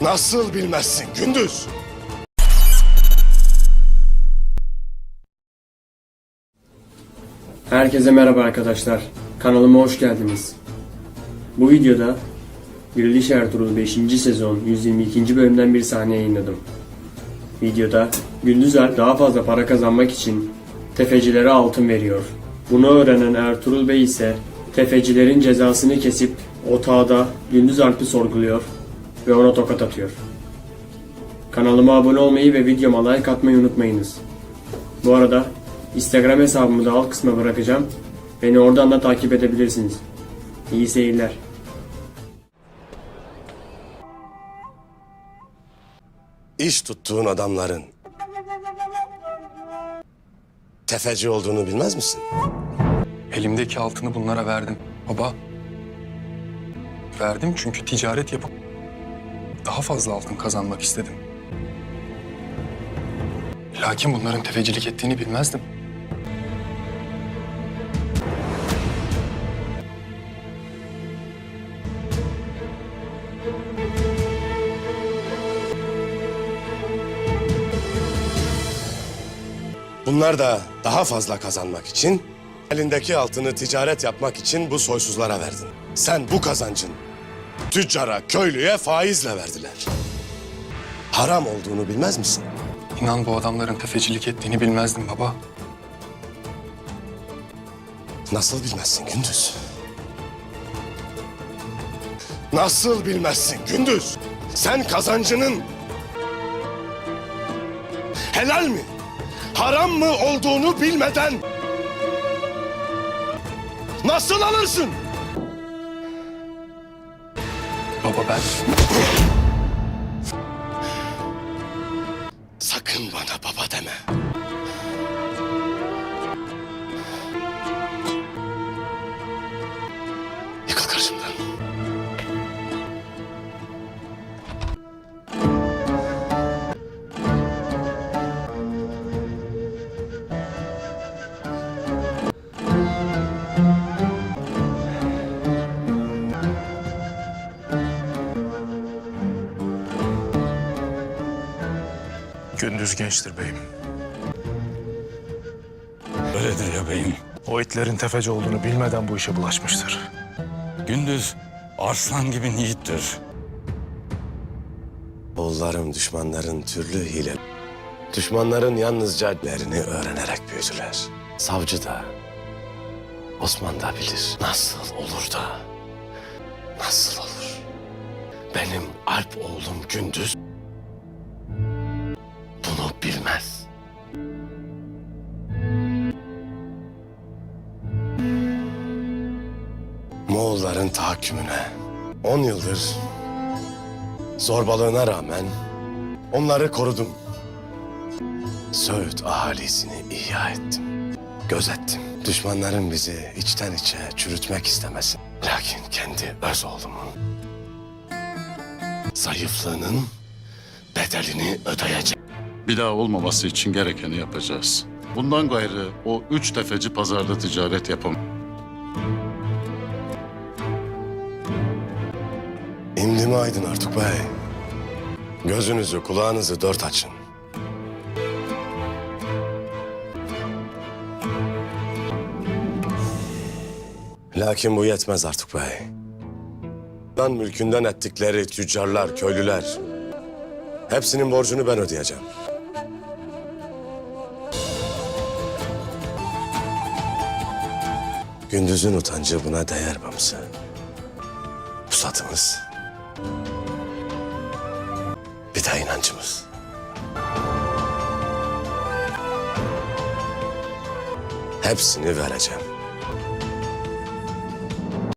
Nasıl bilmezsin Gündüz? Herkese merhaba arkadaşlar. Kanalıma hoş geldiniz. Bu videoda Diriliş Ertuğrul 5. sezon 122. bölümden bir sahne yayınladım. Videoda Gündüz Alp daha fazla para kazanmak için tefecilere altın veriyor. Bunu öğrenen Ertuğrul Bey ise tefecilerin cezasını kesip otağda Gündüz Alp'i sorguluyor ve ona tokat atıyor. Kanalıma abone olmayı ve videoma like atmayı unutmayınız. Bu arada Instagram hesabımı da alt kısma bırakacağım. Beni oradan da takip edebilirsiniz. İyi seyirler. İş tuttuğun adamların tefeci olduğunu bilmez misin? Elimdeki altını bunlara verdim. Baba. Verdim çünkü ticaret yapıp daha fazla altın kazanmak istedim. Lakin bunların tefecilik ettiğini bilmezdim. Bunlar da daha fazla kazanmak için, elindeki altını ticaret yapmak için bu soysuzlara verdin. Sen bu kazancın tüccara, köylüye faizle verdiler. Haram olduğunu bilmez misin? İnan bu adamların tefecilik ettiğini bilmezdim baba. Nasıl bilmezsin Gündüz? Nasıl bilmezsin Gündüz? Sen kazancının helal mi, haram mı olduğunu bilmeden nasıl alırsın? Baba ben... Gündüz gençtir beyim. Öyledir ya beyim. O itlerin tefeci olduğunu bilmeden bu işe bulaşmıştır. Gündüz arslan gibi yiğittir. Oğullarım düşmanların türlü hile. Düşmanların yalnızca lerini öğrenerek büyüdüler. Savcı da, Osman da bilir. Nasıl olur da, nasıl olur? Benim Alp oğlum Gündüz bilmez. Moğolların tahakkümüne on yıldır Zorbalığına rağmen onları korudum. Söğüt ahalisini ihya ettim. Gözettim. Düşmanların bizi içten içe çürütmek istemesin. Lakin kendi öz oğlumun zayıflığının bedelini ödeyecek. Bir daha olmaması için gerekeni yapacağız. Bundan gayrı o üç tefeci pazarda ticaret yapam. İmdi mi aydın Artuk Bey? Gözünüzü kulağınızı dört açın. Lakin bu yetmez Artuk Bey. Lan mülkünden ettikleri tüccarlar, köylüler... ...hepsinin borcunu ben ödeyeceğim. Gündüzün utancı buna değer Bamsı. Pusatımız. Bir de inancımız. Hepsini vereceğim.